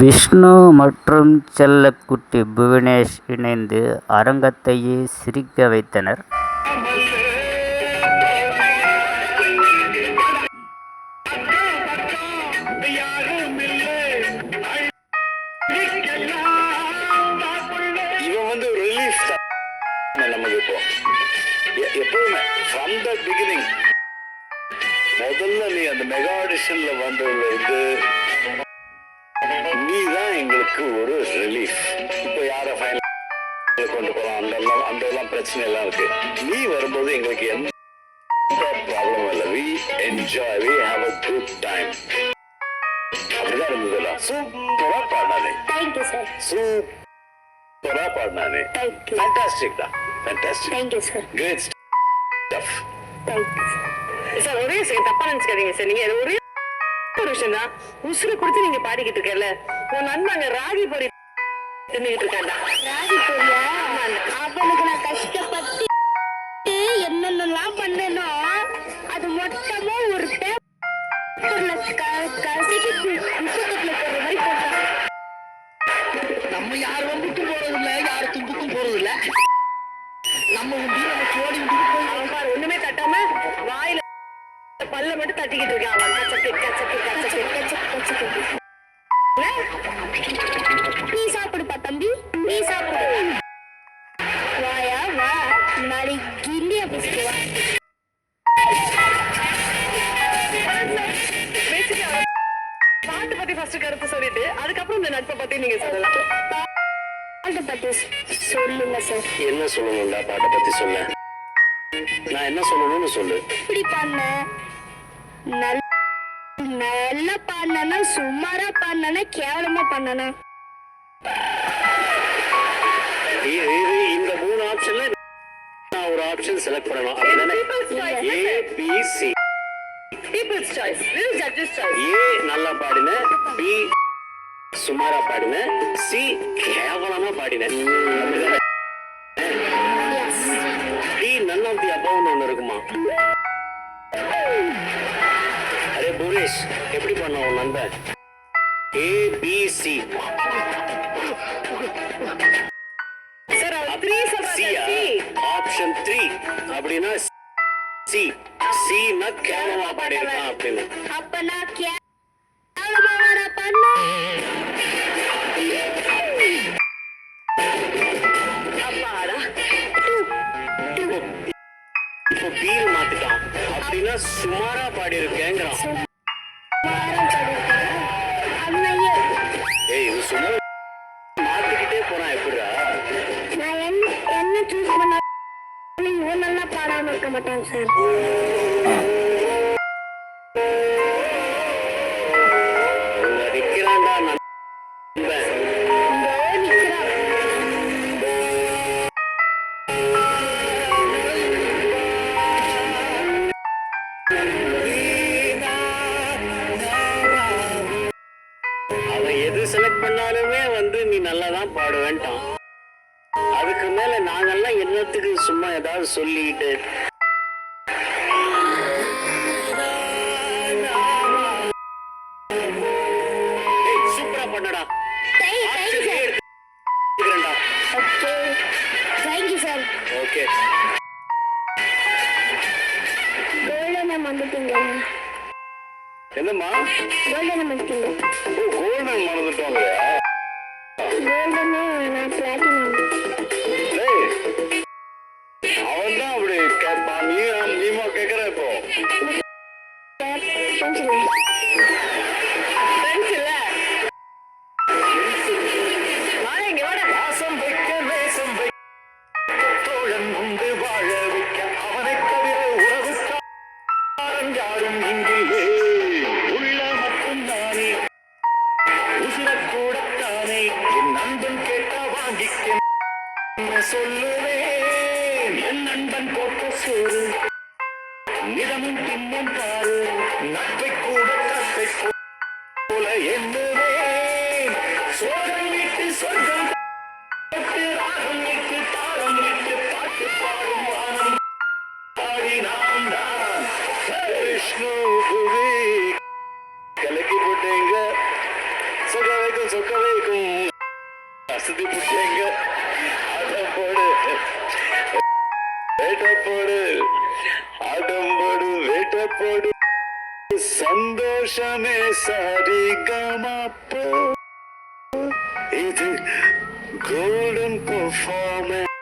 விஷ்ணு மற்றும் செல்லக்குட்டி புவனேஷ் இணைந்து அரங்கத்தையே சிரிக்க வைத்தனர். எப்பவுமே ஃப்ரம் த பிகினிங் முதல்ல நீ அந்த மெகா ஆடிஷன்ல வந்ததுல இருந்து எங்களுக்கு ஒரு ரிலீஃப் இப்போ யார ஃபைனல் கொண்டு போலாம் அந்த எல்லாம் அந்த எல்லாம் பிரச்சனை எல்லாம் இருக்கு. நீ வரும்போது எங்களுக்கு எந்த ப்ராப்ளம் இல்லை. We enjoy we have a good time அப்படிதான் இருந்ததுல சூப்பரா பாடினானே. சார் சூப்பரா பாடினானே. ஃபேண்டாஸ்டிக் தான். Fantastic thank you sir great stuff thank you sir ஒரே செகண்ட் தப்பா நினைச்சுக்காதீங்க சார் நீங்க ஒரு விஷயம் தான் உசுறு கொடுத்து நீங்க பாடிக்கிட்டு இருக்கல உன் நண்பன் அங்க ராகி பொரி தின்னுகிட்டு இருக்காண்டா ராஜி பொரியா அவனுக்கு நான் கஷ்டப்பட்டு என்னென்னலாம் பண்ணனோ அது மொத்தமா ஒரு பேப்பர்ல கசிக்கு மட்டும் தட்டிக்கிட்டு இருக்கான் அவன். கச்சக்கு கச்சக்கு கச்சக்கு கச்சக்கு, கச்சக்கு. நீ சாப்பிடுப்பா தம்பி. நீ சாப்பிடு. வாயா வா. நாளைக்கு கிண்டி ஆபீஸ்க்கு வா. பாட்டு பத்தி ஃபர்ஸ்ட் கருத்து சொல்லிட்டு அதுக்கப்புறம் இந்த நட்பை பத்தி நீங்க சொல்லலாம். பாட்டு பத்தி சொல்லுங்க சார் என்ன சொல்லணும்டா? பாட்டை பத்தி சொல்ல நான் என்ன சொல்லணும்னு சொல்லு. இப்படி பண்ண. நல்ல நல்லா பண்ணனா சுமாரா பண்ணனா கேவலமா இது இந்த மூணு ஆப்ஷன்ல நான் ஒரு ஆப்ஷன் செலக்ட் பண்ணணும். A B C choice. This is judge's choice. A நல்லா பாடின பி சுமாரா பாடின சி கேவலமா பாடின டி நன் ஆஃப் தி அபவ்னு ஒண்ணு இருக்குமா புரேஷ் எப்படி பண்ண உன் நண்பன்? ஏ பி சி சார் அவர் த்ரீ சொல்றாங்க. சியா சி ஆப்ஷன் த்ரீ அப்படின்னா சி சி ந கேவலமா பாடியிருக்கான் அப்படின்னு. அப்ப நான் கேவலமா வாடா பண்ண. அப்பாடா. இப்போ பீர் மாத்திட்டான். அப்படின்னா சுமாரா பாடியிருக்கேங்கிறான். அண்ணையே இருக்க மாட்டான் சார். அவன் எது செலக்ட் பண்ணாலுமே வந்து நீ நல்லா தான் பாடுவேன்ட்டான். அதுக்கு மேல நாங்கெல்லாம் என்னத்துக்கு சும்மா ஏதாவது சொல்லிட்டு பண்ணடா. Thank thank you sir okay வந்துட்டீங்க. என்னம்மா? கோல்டன் வந்துட்டீங்க. ஓ கோல்டன் மறந்துட்டோம் கோல்டன் கொஞ்சம் ஃப்ரெண்ட்ஸ் இல்ல வாடா இங்க வாடா வாசம் வைக்க நேசம் வைக்க தோழன் உண்டு வாழ வைக்க அவனை தவிர உறவுக்காரன் யாரும் இங்கில்லே உள்ள மட்டும் உசிரக்கூடத்தானே என் நண்பன் கேட்டா வாங்கிக்க சொல்லுவேன் என் நண்பன் போட்ட சோறு நிறமும் பின்னும் பாரு நட்பை கூட கத்தை போல எண்ணுவேன். சோதனை விட்டு சொர்க்கம் ராகம் விட்டு தாளம் விட்டு பாட்டு பாடும் வானம் பாடி தான். விஷ்ணு கலக்கி போட்டீங்க. சுக வைக்கும் சொக்க வைக்கும் அசதி புட்டேங்க. ஆட்டம் போடு. போடு. அடம்படு போடு சந்தோஷமே சாரி கமாப்போ இது கோல்டன் பெர்ஃபார்மன்ஸ்